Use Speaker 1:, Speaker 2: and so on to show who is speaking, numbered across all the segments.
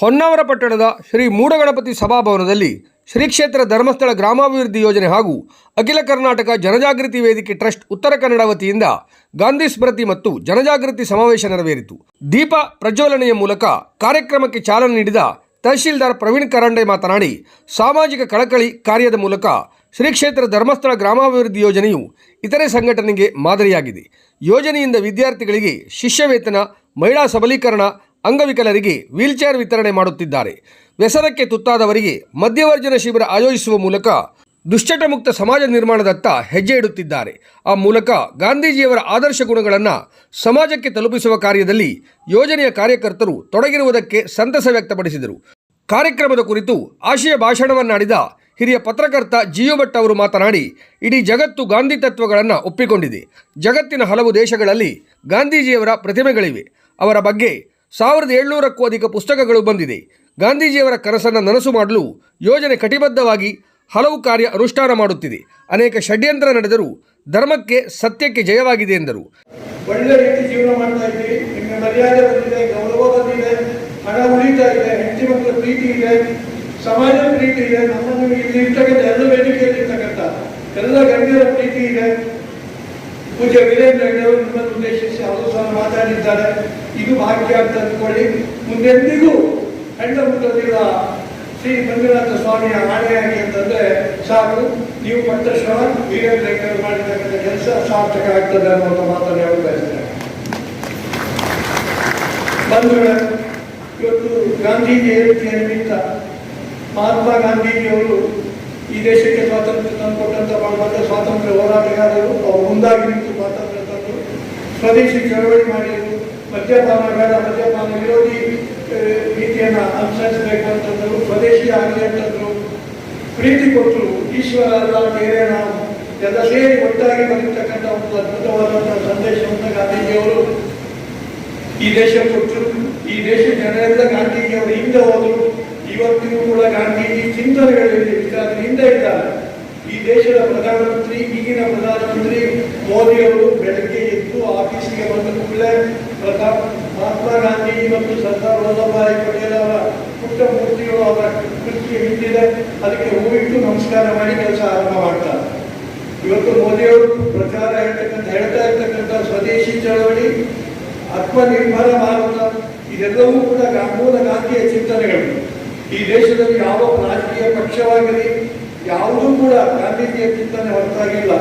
Speaker 1: ಹೊನ್ನಾವರ ಪಟ್ಟಣದ ಶ್ರೀ ಮೂಡಗಣಪತಿ ಸಭಾಭವನದಲ್ಲಿ ಶ್ರೀ ಕ್ಷೇತ್ರ ಧರ್ಮಸ್ಥಳ ಗ್ರಾಮಾಭಿವೃದ್ಧಿ ಯೋಜನೆ ಹಾಗೂ ಅಖಿಲ ಕರ್ನಾಟಕ ಜನಜಾಗೃತಿ ವೇದಿಕೆ ಟ್ರಸ್ಟ್ ಉತ್ತರ ಕನ್ನಡ ವತಿಯಿಂದ ಗಾಂಧಿ ಸ್ಮೃತಿ ಮತ್ತು ಜನಜಾಗೃತಿ ಸಮಾವೇಶ ನೆರವೇರಿತು. ದೀಪ ಪ್ರಜ್ವಲನೆಯ ಮೂಲಕ ಕಾರ್ಯಕ್ರಮಕ್ಕೆ ಚಾಲನೆ ನೀಡಿದ ತಹಶೀಲ್ದಾರ್ ಪ್ರವೀಣ್ ಕರಂಡೆ ಮಾತನಾಡಿ, ಸಾಮಾಜಿಕ ಕಳಕಳಿ ಕಾರ್ಯದ ಮೂಲಕ ಶ್ರೀ ಕ್ಷೇತ್ರ ಧರ್ಮಸ್ಥಳ ಗ್ರಾಮಾಭಿವೃದ್ಧಿ ಯೋಜನೆಯು ಇತರೆ ಸಂಘಟನೆಗೆ ಮಾದರಿಯಾಗಿದೆ. ಯೋಜನೆಯಿಂದ ವಿದ್ಯಾರ್ಥಿಗಳಿಗೆ ಶಿಷ್ಯವೇತನ, ಮಹಿಳಾ ಸಬಲೀಕರಣ ಅಂಗವಿಕಲರಿಗೆ ವೀಲ್ಚೇರ್ ವಿತರಣೆ ಮಾಡುತ್ತಿದ್ದಾರೆ. ವ್ಯಸನಕ್ಕೆ ತುತ್ತಾದವರಿಗೆ ಮಧ್ಯವರ್ಜನ ಶಿಬಿರ ಆಯೋಜಿಸುವ ಮೂಲಕ ದುಶ್ಚಟ ಮುಕ್ತ ಸಮಾಜ ನಿರ್ಮಾಣದತ್ತ ಹೆಜ್ಜೆ ಇಡುತ್ತಿದ್ದಾರೆ. ಆ ಮೂಲಕ ಗಾಂಧೀಜಿಯವರ ಆದರ್ಶ ಗುಣಗಳನ್ನು ಸಮಾಜಕ್ಕೆ ತಲುಪಿಸುವ ಕಾರ್ಯದಲ್ಲಿ ಯೋಜನೆಯ ಕಾರ್ಯಕರ್ತರು ತೊಡಗಿರುವುದಕ್ಕೆ ಸಂತಸ ವ್ಯಕ್ತಪಡಿಸಿದರು. ಕಾರ್ಯಕ್ರಮದ ಕುರಿತು ಆಶಯ ಭಾಷಣವನ್ನಾಡಿದ ಹಿರಿಯ ಪತ್ರಕರ್ತ ಜಿಯೋ ಭಟ್ ಅವರು ಮಾತನಾಡಿ, ಇಡೀ ಜಗತ್ತು ಗಾಂಧಿ ತತ್ವಗಳನ್ನು ಒಪ್ಪಿಕೊಂಡಿದೆ. ಜಗತ್ತಿನ ಹಲವು ದೇಶಗಳಲ್ಲಿ ಗಾಂಧೀಜಿಯವರ ಪ್ರತಿಮೆಗಳಿವೆ. ಅವರ ಬಗ್ಗೆ ಸಾವಿರದ ಏಳ್ನೂರಕ್ಕೂ ಅಧಿಕ ಪುಸ್ತಕಗಳು ಬಂದಿದೆ. ಗಾಂಧೀಜಿಯವರ ಕನಸನ್ನು ನನಸು ಮಾಡಲು ಯೋಜನೆ ಕಟಿಬದ್ಧವಾಗಿ ಹಲವು ಕಾರ್ಯ ಅನುಷ್ಠಾನ ಮಾಡುತ್ತಿದೆ. ಅನೇಕ ಷಡ್ಯಂತ್ರ ನಡೆದರೂ ಧರ್ಮಕ್ಕೆ ಸತ್ಯಕ್ಕೆ ಜಯವಾಗಿದೆ ಎಂದರು.
Speaker 2: ಒಳ್ಳೆ ರೀತಿ ಜೀವನ ಮಾಡ್ತಾ ಇದ್ದೀವಿ ನಿಮಗೆ ಮರ್ಯಾದೆ ಬಂದಿದೆ ಗೌರವ ಬಂದಿದೆ ಹಣ ಉಳಿತಾ ಇದೆ, ಹೆಂಡತಿ ಮಕ್ಕಳ ಪ್ರೀತಿ ಇದೆ, ಸಮಾಜದ ಪ್ರೀತಿ ಇದೆ, ನಮ್ಮನ್ನು ಇಲ್ಲಿ ಇರ್ತಕ್ಕಂಥ ಎಲ್ಲ ವೇದಿಕೆಯಲ್ಲಿ ಇರ್ತಕ್ಕಂಥ ಎಲ್ಲ ಗಣ್ಯರ ಪ್ರೀತಿ ಇದೆ. ಪೂಜೆ ವೀರೇಂದ್ರ ಹೆಗ್ಡೆಯವರು ನಿಮ್ಮನ್ನು ಉದ್ದೇಶಿಸಿ, ಅವರು ಸಹ ಮಾತಾಡಿದ್ದಾರೆ ಇದು ಭಾಗ್ಯ ಅಂತ ಅಂದ್ಕೊಳ್ಳಿ. ಮುಂದೆಂದಿಗೂ ಹೆಣ್ಣ ಮುಟ್ಟದಿಲ್ಲ ಶ್ರೀ ಮಂಜುನಾಥ ಸ್ವಾಮಿಯ ಆಣೆಯಾಗಿ ಅಂತಂದ್ರೆ ಸಾಕು. ನೀವು ಪಟ್ಟ ಶ್ರಮ ವೀರೇಂದ್ರ ಮಾಡಿರ್ತಕ್ಕಂಥ ಕೆಲಸ ಸಾರ್ಥಕ ಆಗ್ತದೆ ಅನ್ನುವಂಥ ಮಾತನ್ನು ಹೇಳಲು ಬಯಸ್ತೇನೆ ಬಂಧುಗಳ, ಇವತ್ತು ಗಾಂಧಿ ಜಯಂತಿಯ ನಿಮಿತ್ತ ಮಹಾತ್ಮ ಗಾಂಧೀಜಿಯವರು ಈ ದೇಶಕ್ಕೆ ಸ್ವಾತಂತ್ರ್ಯ ತಂದುಕೊಟ್ಟಂತ ಬಹಳ ಸ್ವಾತಂತ್ರ್ಯ ಹೋರಾಟಗಾರರು, ಅವರು ಮುಂದಾಗಿ ನಿಂತು ಸ್ವಾತಂತ್ರ್ಯ ಸ್ವದೇಶಿ ಚಳವಳಿ ಮಾಡಿ, ಮದ್ಯಪಾನ ಬೇಡ, ಮದ್ಯಪಾನ ವಿರೋಧಿ ನೀತಿಯನ್ನು ಅನುಸರಿಸಬೇಕಂತಂದರು, ಸ್ವದೇಶಿ ಆಗಲಿ ಅಂತಂದ್ರು, ಪ್ರೀತಿ ಕೊಟ್ಟರು ಈಶ್ವರ ಅಲ್ಲ ಬೇರೆ ನಾವು ಎಲ್ಲ ಸೇರಿ ಒಟ್ಟಾಗಿ ಬರೀತಕ್ಕಂಥ ಒಂದು ಅದ್ಭುತವಾದಂತಹ ಸಂದೇಶವನ್ನು ಗಾಂಧೀಜಿಯವರು ಈ ದೇಶ ಕೊಟ್ಟರು ಈ ದೇಶ ಜನರೆಲ್ಲ ಗಾಂಧೀಜಿಯವರು ಹಿಂದೆ ಹೋದರು. ಇವತ್ತಿಗೂ ಕೂಡ ಗಾಂಧೀಜಿ ಚಿಂತನೆಗಳಲ್ಲಿ ಹಿಂದೆ ಇದ್ದಾರೆ. ಈ ದೇಶದ ಪ್ರಧಾನಮಂತ್ರಿ, ಈಗಿನ ಪ್ರಧಾನಮಂತ್ರಿ ಮೋದಿಯವರು ಬೆಳಗ್ಗೆ ಎದ್ದು ಆಫೀಸಿಗೆ ಬಂದ ಕೂಡಲೇ ಪ್ರಧಾನ ಮಹಾತ್ಮ ಗಾಂಧಿ ಮತ್ತು ಸರ್ದಾರ್ ವಲ್ಲಭಭಾಯಿ ಪಟೇಲ್ ಅವರ ಪುಟ್ಟ ಮೂರ್ತಿಗಳು ಅವರ ಕೃತಿಗೆ ಹಿಂದಿದೆ. ಅದಕ್ಕೆ ಹೂವಿಟ್ಟು ನಮಸ್ಕಾರ ಮಾಡಿ ಕೆಲಸ ಆರಂಭ ಮಾಡ್ತಾರೆ. ಇವತ್ತು ಮೋದಿಯವರು ಪ್ರಚಾರ ಹೇಳ್ತಕ್ಕಂಥ, ಹೇಳ್ತಾ ಇರ್ತಕ್ಕಂಥ ಸ್ವದೇಶಿ ಚಳವಳಿ, ಆತ್ಮನಿರ್ಭರ ಭಾರತ, ಇದೆಲ್ಲವೂ ಕೂಡ ಮೂಲ ಗಾಂಧಿಯ ಚಿಂತನೆಗಳು. ಈ ದೇಶದಲ್ಲಿ ಯಾವ ರಾಜಕೀಯ ಪಕ್ಷವಾಗಲಿ ಯಾವುದೂ ಕೂಡ ಗಾಂಧೀಜಿಯ ಚಿಂತನೆ ಹೊರತಾಗಿಲ್ಲ.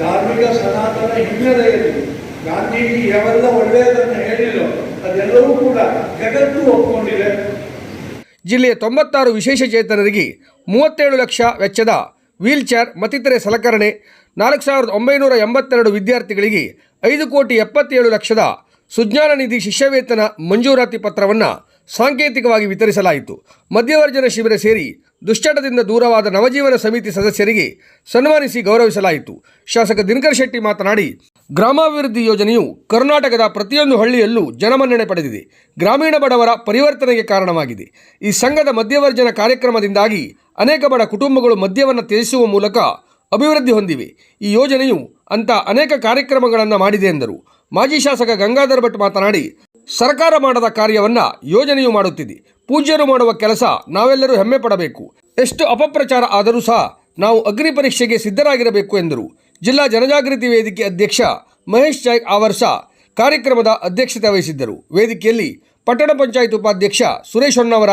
Speaker 2: ಧಾರ್ಮಿಕ ಸನಾತನ ಹಿನ್ನೆಲೆಯಲ್ಲಿ ಗಾಂಧೀಜಿ ಯಾವೆಲ್ಲ ಒಳ್ಳೆಯದನ್ನು ಹೇಳಿಲ್ಲೋ ಅದೆಲ್ಲವೂ ಕೂಡ ಜಗತ್ತು ಒಪ್ಪಿಕೊಂಡಿದೆ
Speaker 1: ಜಿಲ್ಲೆಯ ತೊಂಬತ್ತಾರು ವಿಶೇಷ ಚೇತನರಿಗೆ ಮೂವತ್ತೇಳು ಲಕ್ಷ ವೆಚ್ಚದ ವೀಲ್ ಚೇರ್ ಮತ್ತಿತರೆ ಸಲಕರಣೆ, ನಾಲ್ಕು ಸಾವಿರದ ಒಂಬೈನೂರ ಎಂಬತ್ತೆರಡು ವಿದ್ಯಾರ್ಥಿಗಳಿಗೆ ಐದು ಕೋಟಿ ಎಪ್ಪತ್ತೇಳು ಲಕ್ಷದ ಸುಜ್ಞಾನ ನಿಧಿ ಶಿಷ್ಯವೇತನ ಮಂಜೂರಾತಿ ಪತ್ರವನ್ನು ಸಾಂಕೇತಿಕವಾಗಿ ವಿತರಿಸಲಾಯಿತು. ಮಧ್ಯವರ್ಜನ ಶಿಬಿರ ಸೇರಿ ದುಶ್ಚಟದಿಂದ ದೂರವಾದ ನವಜೀವನ ಸಮಿತಿ ಸದಸ್ಯರಿಗೆ ಸನ್ಮಾನಿಸಿ ಗೌರವಿಸಲಾಯಿತು. ಶಾಸಕ ದಿನಕರ್ ಶೆಟ್ಟಿ ಮಾತನಾಡಿ, ಗ್ರಾಮಾಭಿವೃದ್ಧಿ ಯೋಜನೆಯು ಕರ್ನಾಟಕದ ಪ್ರತಿಯೊಂದು ಹಳ್ಳಿಯಲ್ಲೂ ಜನಮನ್ನಣೆ ಪಡೆದಿದೆ. ಗ್ರಾಮೀಣ ಬಡವರ ಪರಿವರ್ತನೆಗೆ ಕಾರಣವಾಗಿದೆ. ಈ ಸಂಘದ ಮಧ್ಯವರ್ಜನ ಕಾರ್ಯಕ್ರಮದಿಂದಾಗಿ ಅನೇಕ ಬಡ ಕುಟುಂಬಗಳು ಮದ್ಯವನ್ನು ತ್ಯಜಿಸುವ ಮೂಲಕ ಅಭಿವೃದ್ಧಿ ಹೊಂದಿವೆ. ಈ ಯೋಜನೆಯು ಅಂತ ಅನೇಕ ಕಾರ್ಯಕ್ರಮಗಳನ್ನು ಮಾಡಿದೆ ಎಂದರು. ಮಾಜಿ ಶಾಸಕ ಗಂಗಾಧರ್ ಭಟ್ ಮಾತನಾಡಿ ಸರ್ಕಾರ ಮಾಡದ ಕಾರ್ಯವನ್ನ ಯೋಜನೆಯು ಮಾಡುತ್ತಿದೆ. ಪೂಜ್ಯರು ಮಾಡುವ ಕೆಲಸ ನಾವೆಲ್ಲರೂ ಹೆಮ್ಮೆ ಪಡಬೇಕು. ಎಷ್ಟು ಅಪಪ್ರಚಾರ ಆದರೂ ಸಹ ನಾವು ಅಗ್ನಿ ಪರೀಕ್ಷೆಗೆ ಸಿದ್ಧರಾಗಿರಬೇಕು ಎಂದರು. ಜಿಲ್ಲಾ ಜನಜಾಗೃತಿ ವೇದಿಕೆ ಅಧ್ಯಕ್ಷ ಮಹೇಶ್ ಜಾಯ್ ಆವರ್ಸ ಕಾರ್ಯಕ್ರಮದ ಅಧ್ಯಕ್ಷತೆ ವಹಿಸಿದ್ದರು. ವೇದಿಕೆಯಲ್ಲಿ ಪಟ್ಟಣ ಪಂಚಾಯತ್ ಉಪಾಧ್ಯಕ್ಷ ಸುರೇಶ್ ಹೊನ್ನವರ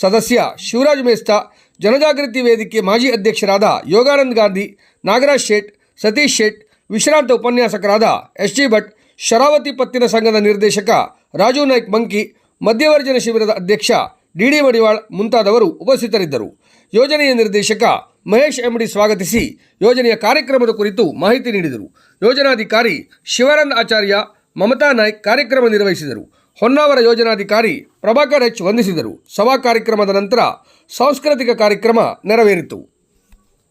Speaker 1: ಸದಸ್ಯ ಶಿವರಾಜ್ ಮೇಸ್ತಾ, ಜನಜಾಗೃತಿ ವೇದಿಕೆ ಮಾಜಿ ಅಧ್ಯಕ್ಷರಾದ ಯೋಗಾನಂದ್ ಗಾಂಧಿ, ನಾಗರಾಜ್ ಶೇಟ್, ಸತೀಶ್ ಶೇಟ್, ವಿಶ್ರಾಂತ ಉಪನ್ಯಾಸಕರಾದ ಎಸ್ ಜಿ ಭಟ್, ಶರಾವತಿ ಪತ್ತಿನ ಸಂಘದ ನಿರ್ದೇಶಕ ರಾಜು ನಾಯ್ಕ್ ಮಂಕಿ ಮಧ್ಯವರ್ಜನ ಶಿಬಿರದ ಅಧ್ಯಕ್ಷ ಡಿ ಡಿ ಮಡಿವಾಳ್ ಮುಂತಾದವರು ಉಪಸ್ಥಿತರಿದ್ದರು. ಯೋಜನೆಯ ನಿರ್ದೇಶಕ ಮಹೇಶ್ ಎಂಡಿ ಸ್ವಾಗತಿಸಿ ಯೋಜನೆಯ ಕಾರ್ಯಕ್ರಮದ ಕುರಿತು ಮಾಹಿತಿ ನೀಡಿದರು. ಯೋಜನಾಧಿಕಾರಿ ಶಿವರಂದ್ ಆಚಾರ್ಯ, ಮಮತಾ ನಾಯ್ಕ್ ಕಾರ್ಯಕ್ರಮ ನಿರ್ವಹಿಸಿದರು. ಹೊನ್ನಾವರ ಯೋಜನಾಧಿಕಾರಿ ಪ್ರಭಾಕರ್ ಎಚ್ ವಂದಿಸಿದರು. ಸಭಾ ಕಾರ್ಯಕ್ರಮದ ನಂತರ ಸಾಂಸ್ಕೃತಿಕ ಕಾರ್ಯಕ್ರಮ ನೆರವೇರಿತು.